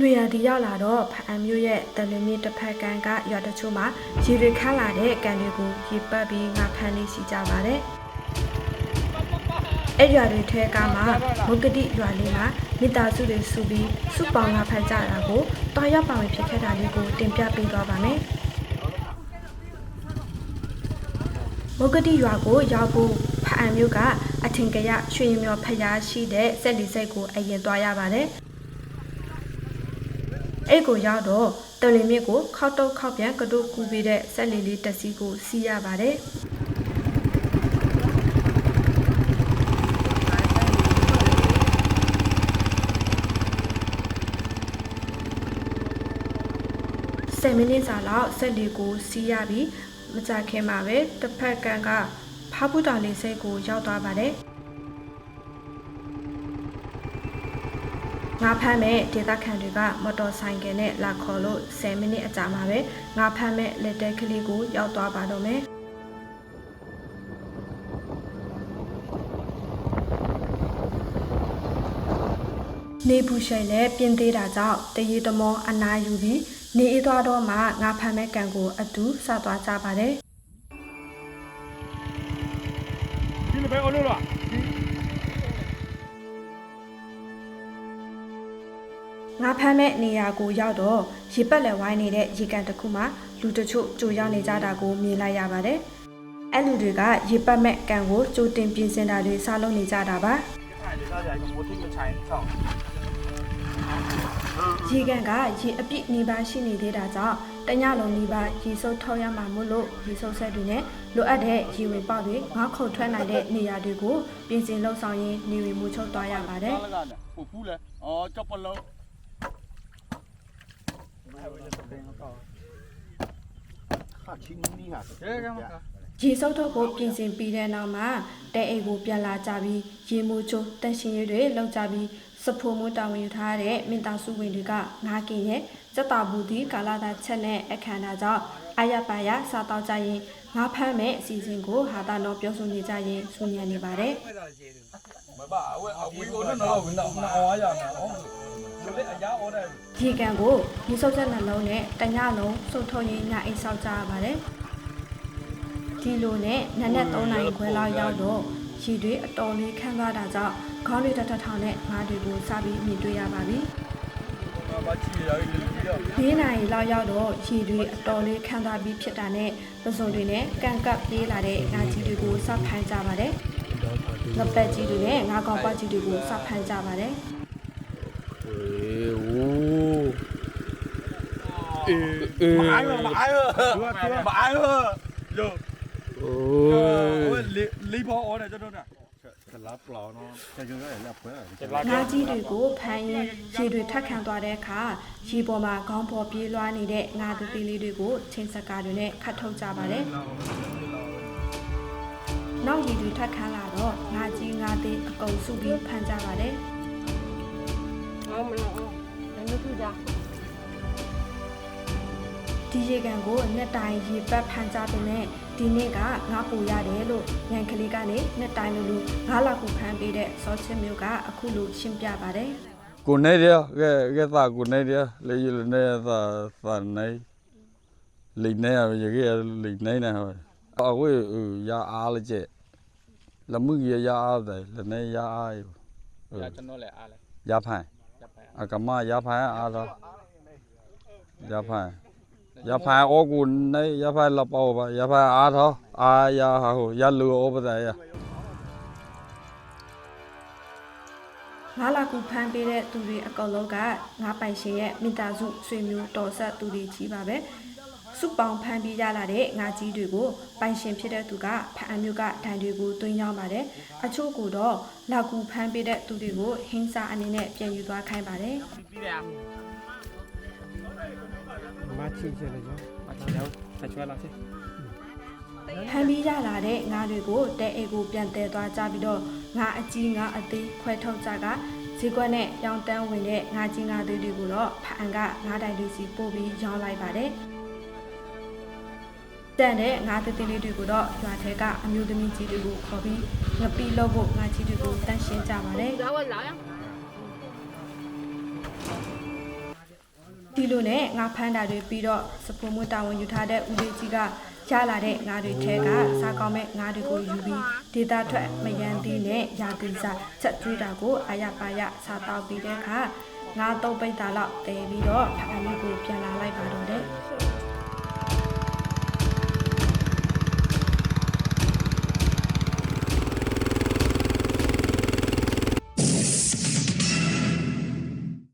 နွေရာသီရောက်လာတော့ဖအံမျိုးရဲ့တလွင်မြစ်တစ်ဖက်ကန်းကရွာတချို့မှာရေတွေခန့်လာတဲ့ကန်တွေကိုရေပတ်ပြီးငါဖမ်းလေးစီကြပါတယ်။အဲ့ရွာတွေထဲကမှမုတ်ကတိရွာလေးမှာမိသားစုတွေစုပြီးစုပေါင်းငါဖမ်းကြတာကိုတွားရောက်ပါဝင်ဖြစ်ခဲ့တာလေးကိုတင်ပြပေးသွားပါမယ်။မုတ်ကတိရွာကိုရောက်ဖို့ဖအံမျိုးကအထင်ကရရွှေရင်မျောဖျားရှိတဲ့စက်လီစိတ်ကိုအရင်သွားရပါတယ်။ အဲ့ကိုရောက်တော့တလင်မြစ်ကိုခောက်တုတ်ခောက်ပြန်ကတုတ်ကူပြီးတဲ့ဆက်လီလေးတက်စီကိုစီးရပါတယ်ဆယ်မိနစ်စာလောက်ဆက်လီကိုစီးရပြီးမကြခင်မှာပဲတစ်ဖက်ကန်းကဖားပူတာလေးစိတ်ကိုရောက်သွားပါတယ် ငါဖမ်းမဲ့ဒေသခံတွေကမော်တော်ဆိုင်ကယ်နဲ့လာခေါ်လို့10မိနစ်အကြာမှာပဲငါဖမ်းမဲ့လက်တဲကလေးကိုရောက်သွားပါတော့မယ်နေဘူးရှိုင်လည်းပြင်းသေးတာကြောင့်တရေတမောအနာယူပြီးနေအေးသွားတော့မှငါဖမ်းမဲ့ကန်ကိုအတူစသွားကြပါတယ်ဒီလိုပဲအလုပ်လား ငါဖမ်းမဲ့နေရာကိုရောက်တော့ရေပက်လက်ဝိုင်းနေတဲ့ရေကန်တစ်ခုမှာလူတချို့ကြိုရောက်နေကြတာကိုမြင်လိုက်ရပါတယ်။အဲ့လူတွေကရေပက်မဲ့ကန်ကိုကြိုတင်ပြင်ဆင်တာတွေစားလုပ်နေကြတာပါထိုင်နေကြတယ်မိုးထုတ်မချိုင်ဆောင်။ရေကန်ကရေအပြည့်နေပါရှိနေသေးတာကြောင့်တညလုံးနေပါရေစုပ်ထောက်ရမှာမို့လို့ရေစုပ်ဆက်တွေနဲ့လိုအပ်တဲ့ရေဝင်ပေါက်တွေငါခုတ်ထွက်နိုင်တဲ့နေရာတွေကိုပြင်ဆင်လှုပ်ဆောင်ရင်းနေဝင်မှုချုပ်သွားရပါတယ်။လက်ကပူပူလဲအော်ကြောက်ပလုံးခါချင်းနီးဟာကဲကမက ရေစုပ်ထုတ်ဖို့ပြင်ဆင်ပြီးတဲ့နောက်မှာတဲအိတ်ကိုပြန်လာကြပြီးရေမိုးချိုးတန့်ရှင်ရည်တွေလောက်ကြပြီးစဖိုမိုးတာဝန်ယူထားတဲ့မင်သားစုဝင်တွေကငါးကင်ရဲ့စက်တာဘူးဒီကာလာတာချက်နဲ့အခမ်းအနားကြောင့်အယပါယစားတော့ကြရင်ငါဖမ်းမဲ့အစီအစဉ်ကိုဟာတာတော့ပြောဆိုနေကြရင်ဆူညံနေပါတယ်မပါအဝဲအဝေးကိုတော့ဝင်တော့အောင်အားရမှာဩဒီလေအ ရာအော်တယ်ရေကန်ကိုရေစုပ်ချက်နှလုံးနဲ့တညလုံးစုပ်ထုတ်ရင်းညအိတ်ဆောက်ကြရပါတယ်ဒီလိုနဲ့နက်နက်3နာရီခွဲလောက်ရောက်တော့ရေတွေအတော်လေးခန်းသွားတာကြောင့်ခေါင်းတွေတထထောင်နဲ့ငါးတွေကိုစပြီးမြင်တွေ့ရပါပြီဘာချီရည်လေးပြီးတော့၄နာရီလောက်ရောက်တော့ရေတွေအတော်လေးခန်းသွားပြီးဖြစ်တာနဲ့ပစုံတွေနဲ့ကန်ကပ်ပြေးလာတဲ့ငါးကြီးတွေကိုစဖိုင်းကြပါတယ်ငပက်ကြီးတွေနဲ့ငါးကောင်ပွားကြီးတွေကိုစဖိုင်းကြပါတယ်မ အေးဝူးအေးအေး Ai mà mãi ơ Đúng rồi, đúng rồi. Mãi ơ Lô အိုး Lý bó ổ này cho nó nè မြားကြီးတွေကိုဖမ်းရင်ရေတွေထပ်ခံသွားတဲ့အခါရေပေါ်မှာခေါင်းပေါ်ပြေးလွှားနေတဲ့ငါးသူသေးလေးတွေကိုချင်းစကားတွေနဲ့ခတ်ထုတ်ကြပါတယ်။နောက်ရေတွေထပ်ခံလာတော့ငါးကြီးငါးသေးအကုန်စုပြီးဖမ်းကြပါတယ်။ အော်မလို့အော်လည်းမထူကြဒီရေကန်ကိုနှစ်တိုင်ရေပတ်ဖန်ကြပေမဲ့ဒီနေ့ကငါပူရတယ်လို့ရန်ကလေးကနေနှစ်တိုင်လိုလိုငါလာကူဖန်ပေးတဲ့စောချစ်မျိုးကအခုလိုရှင်းပြပါတယ်ကိုနေရကဲကဲသာကိုနေရလေရနေသာသာနေလိနေရရကဲလိနေနေဟောအဝေးရအားလကျလမှုရရအားတယ်လနေရအားရကျွန်တော်လည်းအားလဲရဖိုင် ရပ်ပဲအကမရဖိုင်အားတော့ရဖိုင်ရဖိုင်အောကိုနေရဖိုင်လပေါ့ပါရဖိုင်အားတော့အာရဟိုရလူဩပဒရငါလာကူဖန်ပေးတဲ့သူတွေအကောင်လုံးကငါပိုင်ရှင်ရဲ့မိသားစုဆွေမျိုးတော်ဆက်သူတွေကြီးပါပဲ စုပေါင်းဖမ်းပြီးရလာတဲ့ငါကြီးတွေကိုပိုင်ရှင်ဖြစ်တဲ့သူကဖမ်းအမျိုးကဒဏ်တွေကိုတွင်းရောက်ပါတယ်။အချို့ကတော့လောက်ကူဖမ်းပေးတဲ့သူတွေကိုဟင်းစာအနေနဲ့ပြန်ယူသွားခိုင်းပါတယ်။မချီချင်လေကြာ။အချောင်းရောက်ဆက်ချွဲလာစေ။ဟန်ပြီးရလာတဲ့ငါတွေကိုတဲအိတ်ကိုပြန်တဲသွားကြပြီးတော့ငါအကြီးငါအသေးခွဲထုတ်ကြကဈေးကွက်နဲ့ရောင်တန်းဝင်တဲ့ငါကြီးငါသေးတွေကိုတော့ဖအန်ကငါတိုင်တွေစီပို့ပြီးရောင်းလိုက်ပါတယ်။ တန်တဲ့ငါးသေးသေးလေးတွေကိုတော့ရွာထဲကအမျိုးသမီးကြီးတွေကိုခေါ်ပြီးငပီလို့ဖို့ငါကြီးတွေကိုတန့်ရှင်းကြပါတယ်ဒါဝလာရဒီလိုနဲ့ငါဖမ်းတာတွေပြီးတော့စပူမွတာဝန်ယူထားတဲ့ဦးလေးကြီးကရလာတဲ့ငါးတွေထဲကစားကောင်းမဲ့ငါးတွေကိုယူပြီးဒေတာထွက်မယန်းသေးနဲ့ရာသီစားချက်ကျွေးတာကိုအာရပါရစားတော့ပြီးတဲ့အခါငါးတော့ပိတ်တာလောက်တဲပြီးတော့ဖမ်းလေးကိုပြန်လာလိုက်ပါတော့တယ်